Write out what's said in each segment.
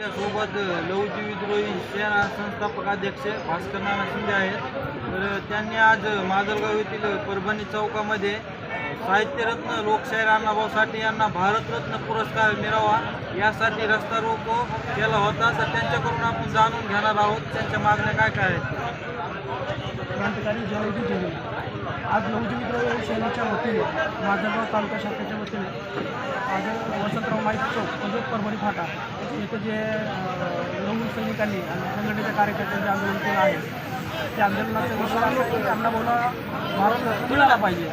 सोबत लवजी विद्रोही सेना संस्थापक अध्यक्ष भास्कर नाना शिंदे आहेत. तर त्यांनी आज माजलगाव येथील परभणी चौकामध्ये साहित्यरत्न लोकशाहीर अण्णाभाऊ साठे यांना भारतरत्न पुरस्कार मिळावा. यासाठी रस्ता रोको केला होता तर त्यांच्याकडून आपण जाणून घेणार आहोत त्यांच्या मागण्या काय काय आहेत. क्रांतिकारी जयंती दिली आज नवजीवित सेनेच्या वतीने माजलगाव तालुका शाखेच्या वतीने आज वसंतराव माईक चौक म्हणजे परभणी फाटा इथं जे नवीन सैनिकांनी आणि संघटनेच्या कार्यकर्त्यांचे आंदोलन केलं आहे त्या आंदोलनाचा विषय आहे की बोला भारत मिळाला पाहिजे.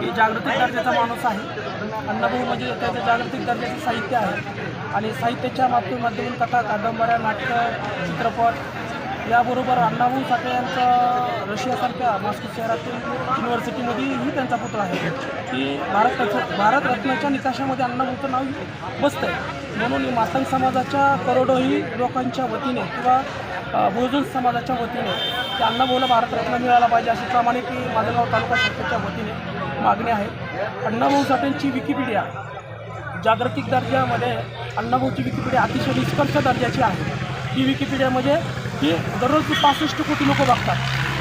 ही जागृती गरजेचा माणूस आहे. अण्णाभाऊ म्हणजे त्याचं जागतिक दर्जाचं साहित्य आहे. आणि साहित्याच्या माध्यमातून कथा कादंबऱ्या नाटकं चित्रपट याबरोबर अण्णाभाऊ साठे यांचं रशियासारख्या मॉस्को शहरातील युनिव्हर्सिटीमध्येही त्यांचा पुत्र आहे. की भारत भारतरत्नाच्या निकषामध्ये अण्णाभाऊचं नाव बसतं आहे म्हणून मातंग समाजाच्या करोडोही लोकांच्या वतीने किंवा बहुजन समाजाच्या वतीने की अण्णाभाऊला भारतरत्न मिळाला पाहिजे अशी प्रामाणिक माझं गाव तालुका शाखेच्या वतीने मागणी आहे. अण्णाभाऊ साठेंची विकिपीडिया. जागतिक दर्जामध्ये अण्णाभाऊची विकिपीडिया अतिशय निष्कर्ष दर्जाची आहे. ही विकिपीडिया म्हणजे ही दररोज पासष्ट कोटी लोक बघतात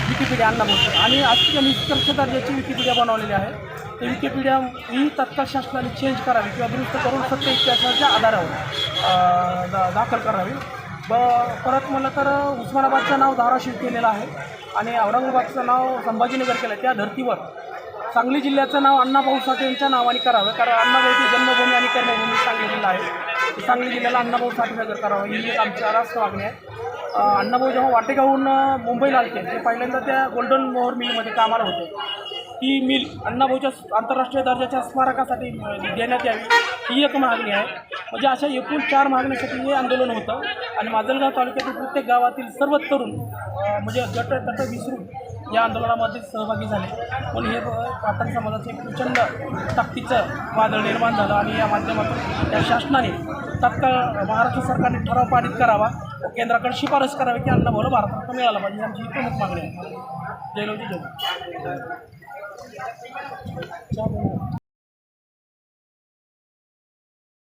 विकिपीडिया अण्णाभाऊची. आणि अतिशय निष्कर्ष दर्जाची विकिपीडिया बनवलेली आहे. ती विकिपीडिया ही तत्काळ शासनाने चेंज करावी किंवा दुरुस्त करून सत्य इतिहासाच्या आधारावर दा दाखल करावी. ब परत म्हणलं तर उस्मानाबादचं नाव धाराशिव केलेलं आहे. आणि औरंगाबादचं नाव संभाजीनगर केलं आहे. त्या धर्तीवर सांगली जिल्ह्याचं नाव अण्णाभाऊ साठे यांच्या नावाने करावं. कारण अण्णाभाऊची जन्मभूमी आणि कर्मभूमी सांगली जिल्हा आहे सांगली जिल्ह्याला अण्णाभाऊ साठे नगर करावं. ही एक आमची राष्ट्र मागणी आहे. अण्णाभाऊ जेव्हा वाटेगावहून मुंबईला आलते ते पहिल्यांदा त्या गोल्डन मोहर मिलमध्ये कामाला होते. ती मिल अण्णाभाऊच्या आंतरराष्ट्रीय दर्जाच्या स्मारकासाठी देण्यात यावी ही एक मागणी आहे. म्हणजे अशा एकूण चार मागण्यासाठी हे आंदोलन होतं. आणि माजलगाव तालुक्यातील प्रत्येक गावातील सर्व तरुण म्हणजे गट तट विसरून या आंदोलनामध्ये सहभागी झाले. पण हे पाटण समाजाचं एक प्रचंड ताकदीचं वादळ निर्माण झालं आणि या माध्यमातून या शासनाने तत्काळ महाराष्ट्र सरकारने ठराव पारित करावा. व केंद्राकडे शिफारस करावी की अन्न अण्णाभाऊला भारतात मिळालं पाहिजे आमची ही प्रमुख मागणी आहे. जयलोजी जय